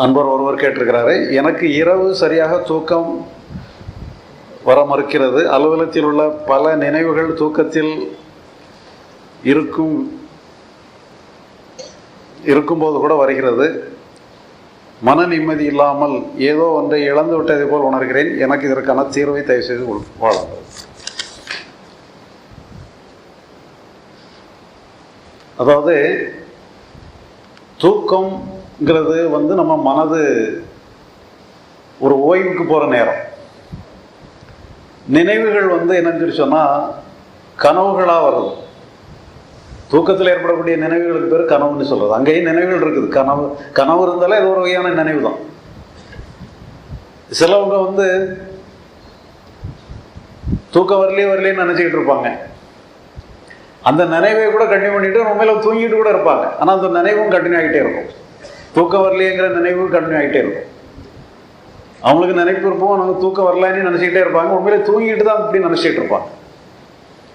அன்பர் ஒருவர் கேட்டிருக்கிறாரு எனக்கு இரவு சரியாக தூக்கம் வர மறுக்கிறது. அலுவலகத்தில் உள்ள பல நினைவுகள் தூக்கத்தில் இருக்கும் இருக்கும்போது கூட வருகிறது. மன நிம்மதி இல்லாமல் ஏதோ ஒன்றை இழந்து விட்டதை போல் உணர்கிறேன். எனக்கு இதற்கான தீர்வை தயவு செய்து கொடு- அதாவது அதாவது ங்கிறது வந்து நம்ம மனது ஒரு ஓய்வுக்கு போகிற நேரம். நினைவுகள் வந்து என்னன்னு சொல்லி சொன்னால் கனவுகளாக வருது தூக்கத்தில் ஏற்படக்கூடிய நினைவுகளுக்கு பேர் கனவுன்னு சொல்கிறது அங்கேயும் நினைவுகள் இருக்குது. கனவு கனவு இருந்தாலே அது ஒரு வகையான நினைவு தான். சிலவங்க வந்து தூக்கம் வரலையே வரலையேன்னு நினச்சிக்கிட்டு இருப்பாங்க. அந்த நினைவை கூட கண்டினியூ பண்ணிட்டு உண்மையில தூங்கிட்டு கூட இருப்பாங்க. ஆனால் அந்த நினைவும் கண்டினியூ ஆகிட்டே இருக்கும். தூக்கம் வரலையேங்கிற நினைவும் கண்டினியூ ஆகிட்டே இருக்கும். அவங்களுக்கு நினைப்பு இருப்போம் அவங்க தூக்கம் வரலன்னு நினச்சிக்கிட்டே இருப்பாங்க. உண்மையிலே தூங்கிட்டு தான் இப்படி நினச்சிட்டு இருப்பாங்க.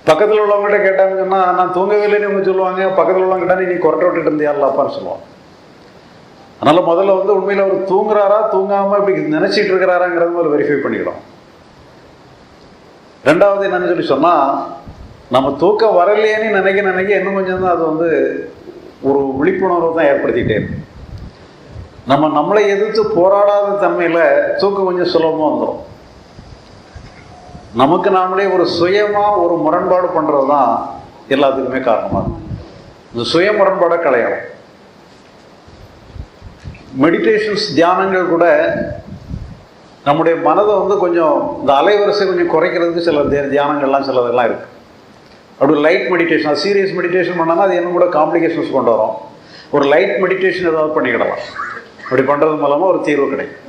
பக்கத்தில் உள்ளவங்ககிட்ட கேட்டாங்கன்னா நான் தூங்கவே இல்லைன்னு இவங்க சொல்லுவாங்க. பக்கத்தில் உள்ளவங்க கேட்டால் நீ கொரட்டை விட்டுட்டு இருந்தியாலாப்பான்னு சொல்லுவாங்க. அதனால் முதல்ல வந்து உண்மையில் அவர் தூங்குறாரா தூங்காமல் இப்படி நினச்சிட்டு இருக்கிறாராங்கிறது முதல்ல வெரிஃபை பண்ணிக்கிடும் ரெண்டாவது என்னன்னு சொல்லி சொன்னால் நம்ம தூக்கம் வரலையேன்னு நினைக்க நினைக்க இன்னும் கொஞ்சம் தான் அது வந்து ஒரு விழிப்புணர்வு தான் ஏற்படுத்திக்கிட்டே இருக்கு. நம்ம நம்மளை எதிர்த்து போராடாத தன்மையில் தூக்கம் கொஞ்சம் சுலபமாக வந்துடும் நமக்கு நாமளே ஒரு சுயமாக ஒரு முரண்பாடு பண்ணுறது தான் எல்லாத்துக்குமே காரணமாக இருக்கும். இந்த சுய முரண்பாடை களையணும். மெடிடேஷன்ஸ் தியானங்கள் கூட நம்முடைய மனதை வந்து கொஞ்சம் இந்த அலைவரிசை கொஞ்சம் குறைக்கிறதுக்கு சில தியானங்கள்லாம் சிலதெல்லாம் இருக்குது அப்படி லைட் மெடிடேஷன் சீரியஸ் மெடிடேஷன் பண்ணோன்னா அது இன்னும் கூட காம்ப்ளிகேஷன்ஸ் கொண்டு வரும். ஒரு லைட் மெடிடேஷன் ஏதாவது பண்ணிக்கிடலாம். அப்படி பண்ணுறது மூலமாக ஒரு தீர்வு கிடைக்கும்.